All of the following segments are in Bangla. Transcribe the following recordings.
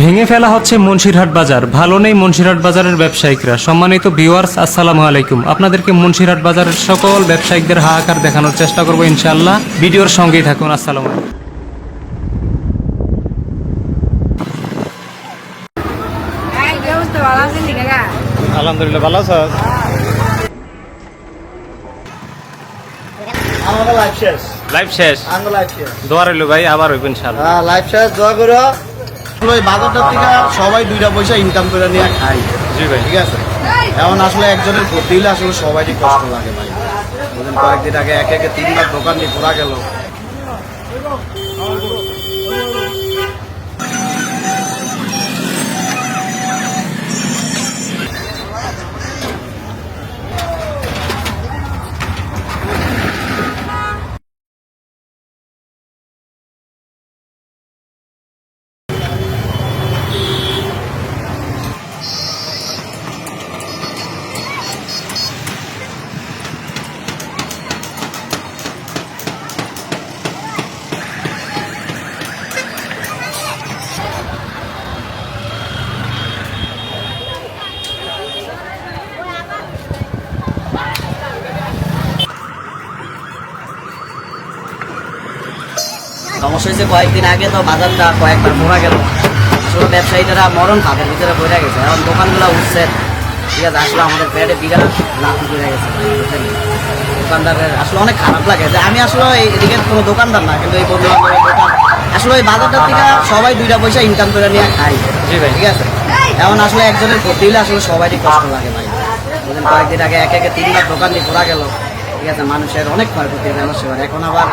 ভেঙে ফেলা হচ্ছে মুন্সিরহাট বাজার। ভালো নেই মুন্সিরহাট বাজারের ব্যবসায়িকরা। সম্মানিত ভিউয়ার্স আসসালামু আলাইকুম। আপনাদেরকে মুন্সিরহাট বাজারের সকল ব্যবসায়িকদের হাহাকার দেখানোর চেষ্টা করব ইনশাআল্লাহ। ভিডিওর সঙ্গেই থাকুন। আসসালামু আলাইকুম। আলহামদুলিল্লাহ ভালো আছো? আমাদের লাইফ শেষ। লাইভ শেষ? আমাদের লাইফ শেষ। দোয়া রইল ভাই আবার হইব ইনশাআল্লাহ। হ্যাঁ লাইফ শেষ দোয়া করো। আসলে এই বাজারটার থেকে সবাই দুইটা পয়সা ইনকাম করে নিয়ে খাই জি ভাই। ঠিক আছে? এখন আসলে একজনের ক্ষতি হলে আসলে সবাইরই কষ্ট লাগে ভাই। কয়েকদিন আগে একে একে তিনবার দোকান নিয়ে ঘোরা গেল। সমস্যা হয়েছে কয়েকদিন আগে তো বাজারটা কয়েকবার মোড়া গেল। আসলে ব্যবসায়ীরা মরণ ভাতের ভিতরে পড়ে গেছে। এখন দোকানগুলো উঠছে। ঠিক আছে আসলে আমাদের পেটে বিঘা লাথি পড়ে গেছে। দোকানদারের আসলে অনেক খারাপ লাগে যে আমি আসলে এদিকে কোনো দোকানদার না কিন্তু এই বন্ধু দোকান। আসলে ওই বাজারটার থেকে সবাই দুইটা পয়সা ইনকাম করে নিয়ে খাই। ঠিক আছে? এখন আসলে একজনের ক্ষতি হলে আসলে সবারই কষ্ট লাগে ভাই। কয়েকদিন আগে এক একে তিন লাখ দোকান দিয়ে ঘোরা গেল। ঠিক আছে মানুষের অনেক ক্ষয়ক্ষতি ব্যবসা করে এখন আবার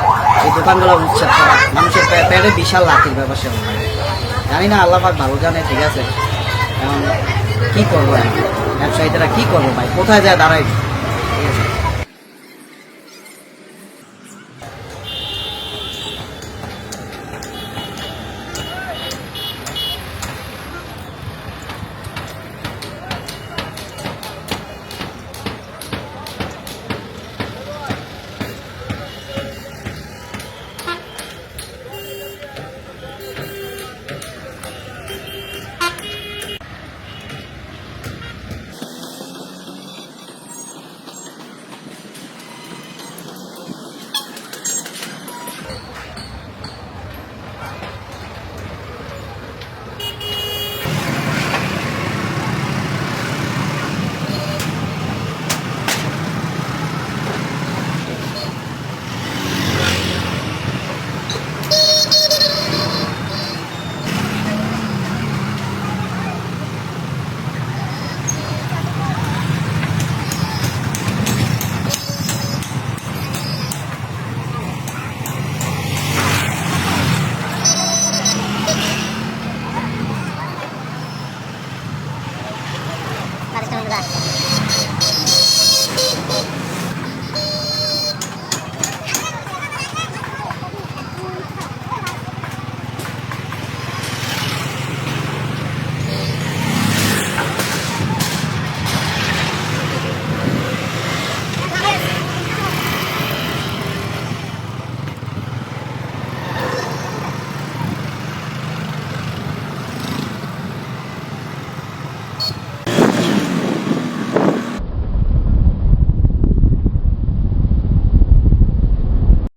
এই দোকানগুলো উচ্ছেদ করা, মানুষের পেটে বিশাল লাঠির ব্যবসা হয়। জানি না আল্লাহবাক ভালো জানে, ঠিক আছে? এখন কী করব ব্যবসায়ীদেরা কি করব ভাই? কোথায় যায় দাঁড়াই 出吧。